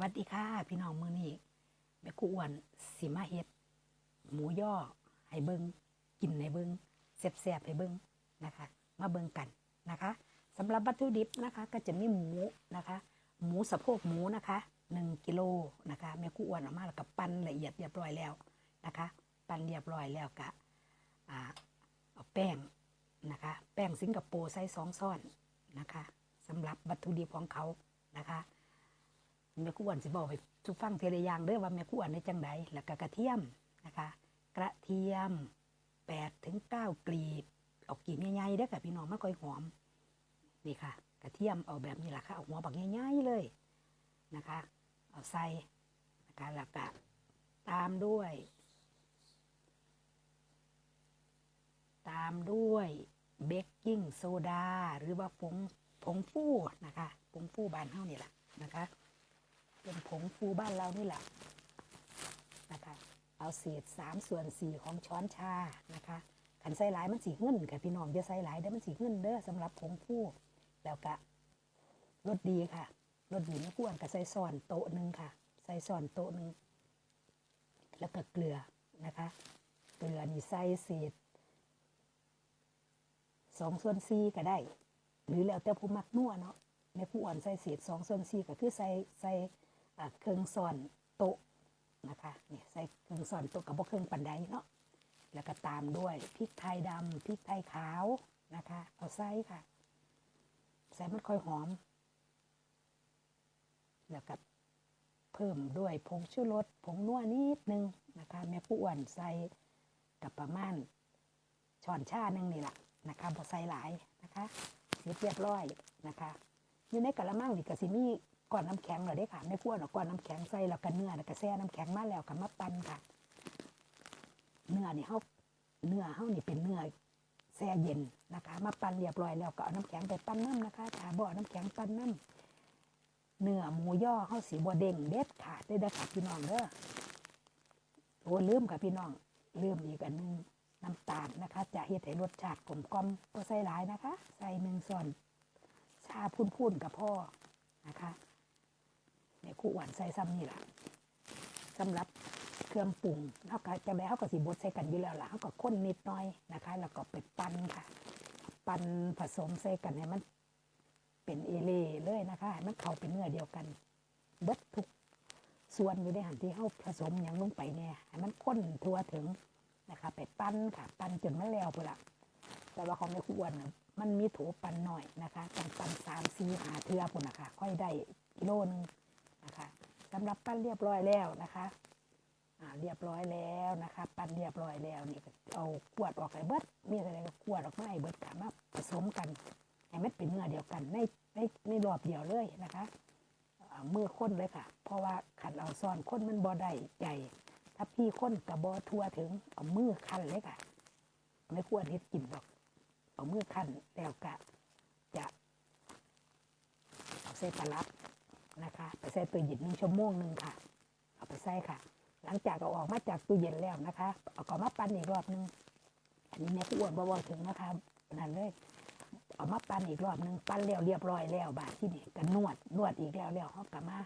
วัสดีค่ะ พี่น้องมือนี้แม่ครูอ้วนสิมาเฮ็ด หมูย่อให้เบิงกินให้เบิงแซ่บๆให้เบิงนะคะ มาเบิงกันนะคะสำหรับวัตถุดิบนะคะ ก็จะมีหมูนะคะ หมูสะโพกหมูนะคะหนึ่งกิโลนะคะแม่ครูอ้วนเออกมาแล้วก็ปั้นละเอียดเรียบร้อยแล้วนะคะ ปั้นเรียบร้อยแล้วก็อ่าเอาแป้งนะคะ แป้งสิงคโปร์ใส่สองซ้อนนะคะสำหรับวัตถุดิบของเขานะคะ แม่ครูอ้วนสิบอกไปทุกฟังเทระอยางเด้อว่าแม่ครูอ้วนในจังไดแล้วก็กระเทียมนะคะ กระเทียม8ถึง9กลีบเอากลีบใหญ่ๆเด้อค่ะพี่น้องมันค่อยหอมนี่ค่ะ กระเทียมเอาแบบนี้แหละค่ะเอาหัวบักใหญ่ๆเลยนะคะ เอาใส่นะคะแล้วก็ตามด้วย ตามด้วยเบกกิ้งโซดาหรือว่าผงผงฟูนะคะผงฟูบานเฮานี่แหละนะคะ เป็นผงฟูบ้านเรานี่แหละนะคะเอาเศษสามส่วนสี่ของช้อนชานะคะขันใส่หลายมันสีเงินค่ะพี่น้องจะใส่หลายเด้อมันสีเงินเด้อสำหรับผงฟูแล้วก็รสดีค่ะรสดีไม่ควรกับใส่ซอนโต๊ะหนึ่งค่ะใส่ซอนโต๊ะหนึ่งแล้วก็เกลือนะคะเกลือนี่ใส่เศษสองส่วนสี่ก็ได้ หรือแล้วแต่ผู้มักนัวเนาะในผู้อ่อนใส่เศษสองส่วนสี่ก็คือใส่ใส่ เครื่องซ่อนโต๊ะนะคะเนี่ยใส่เครื่องซ่อนโต๊ะกับพวกเครื่องปันไดเนาะแล้วก็ตามด้วยพริกไทยดำพริกไทยขาวนะคะ เอาใส่ค่ะ ใส่มันค่อยหอม แล้วก็เพิ่มด้วยผงชูรสผงนัวนิดนึงนะคะ แม่ผู้อ้วนใส่กับประมาณช้อนชาหนึ่งนี่แหละนะคะบ่ใส่หลายนะคะเสร็จเรียบร้อยนะคะอยู่ในกะละมังนี่ก็สิมี ก้อนน้ำแข็งเหรอเด้ค่ะไม่พวนเอาก้อนน้ำแข็งใส่แล้วก็เนื้อแล้วก็แช่น้ำแข็งมาแล้วก็มาปั่นค่ะ เนื้อนี่เฮาเนื้อเฮานี่เป็นเนื้อแช่เย็นนะคะ มาปั่นเรียบร้อยแล้วก็เอาน้ำแข็งไปปั่นน้ำนะคะถ้าบ่อน้ำแข็งปั่นน้ำเนื้อหมูย่อเฮาสีบ่เด้งเด็ดขาดได้เด้อค่ะพี่น้องเด้อโอ้ลืมค่ะพี่น้องลืมอีกอันหนึงน้ำตาลนะคะ จะเฮ็ดให้รสชาติกลมกล่อมก็ใส่หลายนะคะ ใส่หนึ่งส่วนชาพุ่นๆกับพ่อนะคะ ในคู่หวานใส่ซ้ำนี่แหละสำหรับเครื่องปรุงเขาก็จะได้เขาก็สิบดใส่กันอยู่แล้วล่ะเขาก็ข้นนิดหน่อยนะคะ แล้วก็ไปปั้นค่ะ ปั้นผสมใส่กันให้มันเป็นเอเล่เลยนะคะให้มันเข้าเป็นเนื้อเดียวกันเบิดทุกส่วนอยู่ในหันที่เขาผสมอย่างลงไปเนี่ยให้มันข้นทั่วถึงนะคะ ไปปั้นค่ะ ปั้นจนมันแล้วพุ่นละแต่ว่าของในคู่อ้วนน่ะมันมีถูปั้นหน่อยนะคะต้องปั้นสามสี่หาเทือพุ่นนะคะ ค่อยได้กิโลนึง สำหรับปั้นเรียบร้อยแล้วนะคะอ่าเรียบร้อยแล้วนะคะ ปั้นเรียบร้อยแล้วนี่ก็เอาขวดออกไอ้เบิดมีอะไรก็ขวดออกมาไอ้เบิดค่ะมาผสมกันให้มันเป็นเนื้อเดียวกันในในในรอบเดียวเลยนะคะอ่ามือค้นเลยค่ะ เพราะว่าขันเอาซ่อนค้นมันบ่ได้ใหญ่ถ้าพี่ค้นกับบอทั่วถึงเอามือคันเลยค่ะไม่ควรเฮ็ดกินหรอก เอามือขั้นแล้วก็จะเอาใส่ปลาลับ นะคะไปใส่ตู้เย็นหนึ่งชั่วโมงหนึ่งค่ะ เอาไปใส่ค่ะ หลังจากเอาออกมาจากตู้เย็นแล้วนะคะ เอาก็มาปั้นอีกรอบหนึง อันนี้แม่ผู้อ้วนบ่บอกถึงนะคะนั่นเลย เอามาปั้นอีกรอบหนึงปั้นแล้วเรียบร้อยแล้วบาดที่นี่ก็นวดนวดอีกแล้วแล้วเขาก็มา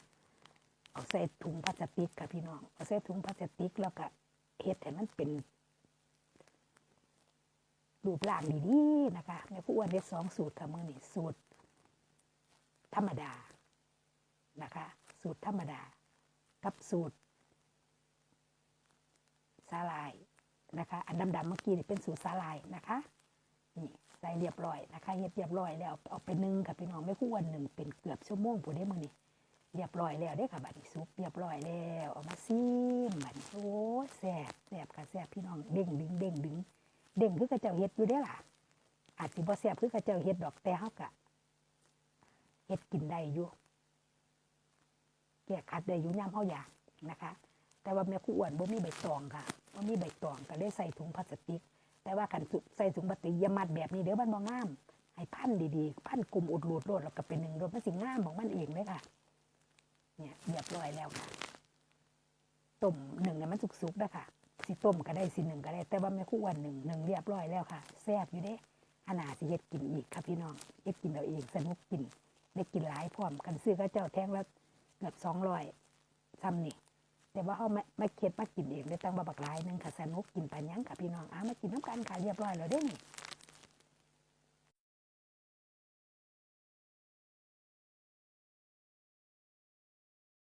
เอาใส่ถุงพลาสติกค่ะพี่น้องเอาใส่ถุงพลาสติกแล้วก็เฮ็ดให้มันเป็นรูปร่างดีๆนะคะแม่ผู้อ้วนเด็ดสองสูตรค่ะมือนี่สูตร ธรรมดา นะคะ สูตรธรรมดา กับสูตรสาลายนะคะ อันดำๆเมื่อกี้นี่เป็นสูตรสาลายนะคะนี่ใส่เรียบร้อยนะคะเฮ็ดเรียบร้อยแล้วเอาไปนึ่งค่ะพี่น้องแม่ผู้อ้วนหนึ่งเป็นเกือบชั่วโมงผู้ได้มือนี่เรียบร้อยแล้วเด้ค่ะบัดนี้ซุปเรียบร้อยแล้วเอามาซิมบัดนี้โอ้แซ่บแซ่บค่ะแซ่บพี่น้องเด้งดึงเด้งดึงเด้งคือกระเจ้าเฮ็ดอยู่เด้ล่ะ อาจสิบ่แซ่บคือกระเจ้าเฮ็ดดอกแต่เฮากะเฮ็ดกินได้อยู่ แก้ขัดได้อยู่ยามเฮาอยากนะคะ แต่ว่าแม่ครูอ้วนบ่มีใบตองค่ะบ่มีใบตองก็ได้ใส่ถุงพลาสติก แต่ว่าคันสุใส่ถุงพลาสติกอย่ามัดแบบนี้เดี๋ยวมันบ่งามให้พันดีๆ พันกลุ่มอุดรูดโลดแล้วก็เป็นหนึ่งโดยมันสิงามของมันเองเลยค่ะ เนี่ยเรียบร้อยแล้วค่ะต้มหนึ่งเนี่ยมันสุกๆนะคะสิต้มก็ได้สิหนึ่งก็ได้ แต่ว่าแม่ครู่วันหนึ่งหนึ่งเรียบร้อยแล้วค่ะแซ่บอยู่เด้ขนาดสิเฮ็ดกินอีกค่ะพี่น้องเฮ็ดกินเอาเองสนุกกินได้กินหลายพร้อมกันซื้อก็เจ้าแท่งละ เกือบสองร้อยซ้ำนี่แต่ว่าเขามามาเค็ดมากินเองได้ตั้งบาบักหลายหนึงค่ะแซนุกกินปันยังค่ะพี่น้องอ้ามากินน้ำกันค่ะเรียบร้อยแล้วเด้นี่